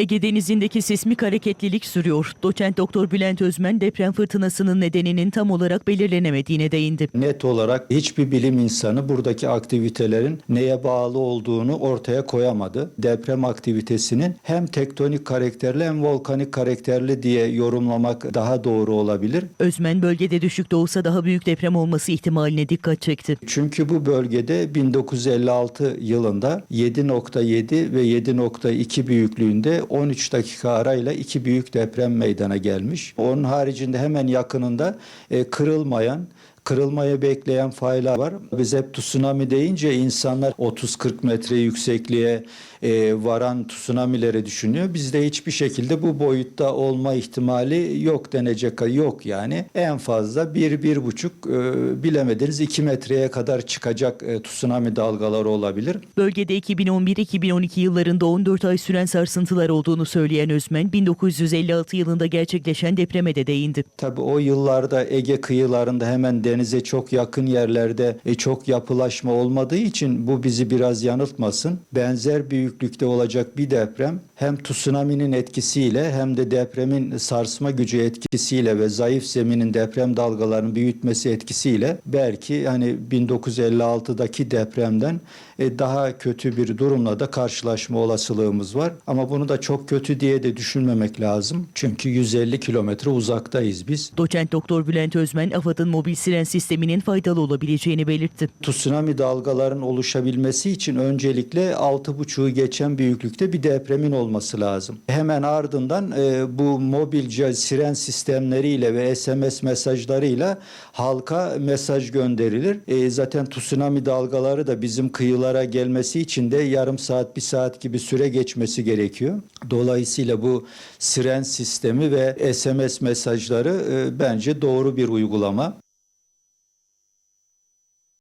Ege Denizi'ndeki sismik hareketlilik sürüyor. Doçent Doktor Bülent Özmen deprem fırtınasının nedeninin tam olarak belirlenemediğine değindi. Net olarak hiçbir bilim insanı buradaki aktivitelerin neye bağlı olduğunu ortaya koyamadı. Deprem aktivitesinin hem tektonik karakterli hem volkanik karakterli diye yorumlamak daha doğru olabilir. Özmen bölgede düşük de olsa daha büyük deprem olması ihtimaline dikkat çekti. Çünkü bu bölgede 1956 yılında 7.7 ve 7.2 büyüklüğünde 13 dakika arayla iki büyük deprem meydana gelmiş. Onun haricinde hemen yakınında e, kırılmayan kırılmayı bekleyen faylar var. Biz hep tsunami deyince insanlar 30-40 metre yüksekliğe e, varan tsunamileri düşünüyor. Bizde hiçbir şekilde bu boyutta olma ihtimali yok denecek yok yani. En fazla 1-1,5 e, bilemediniz 2 metreye kadar çıkacak e, tsunami dalgaları olabilir. Bölgede 2011-2012 yıllarında 14 ay süren sarsıntılar olduğunu söyleyen Özmen, 1956 yılında gerçekleşen depreme de değindi. Tabii o yıllarda Ege kıyılarında hemen denize çok yakın yerlerde e, çok yapılaşma olmadığı için bu bizi biraz yanıltmasın. Benzer büyüklükte olacak bir deprem hem tsunami'nin etkisiyle hem de depremin sarsma gücü etkisiyle ve zayıf zeminin deprem dalgalarının büyütmesi etkisiyle belki hani 1956'daki depremden e, daha kötü bir durumla da karşılaşma olasılığımız var. Ama bunu da çok kötü diye de düşünmemek lazım. Çünkü 150 kilometre uzaktayız biz. Doçent Doktor Bülent Özmen, AFAD'ın mobil siren sisteminin faydalı olabileceğini belirtti. Tsunami dalgaların oluşabilmesi için öncelikle 6.5'u geçen büyüklükte bir depremin olması lazım. Hemen ardından e, bu mobilce siren sistemleriyle ve SMS mesajlarıyla halka mesaj gönderilir. E, zaten tsunami dalgaları da bizim kıyılara gelmesi için de yarım saat bir saat gibi süre geçmesi gerekiyor. Dolayısıyla bu siren sistemi ve SMS mesajları e, bence doğru bir uygulama.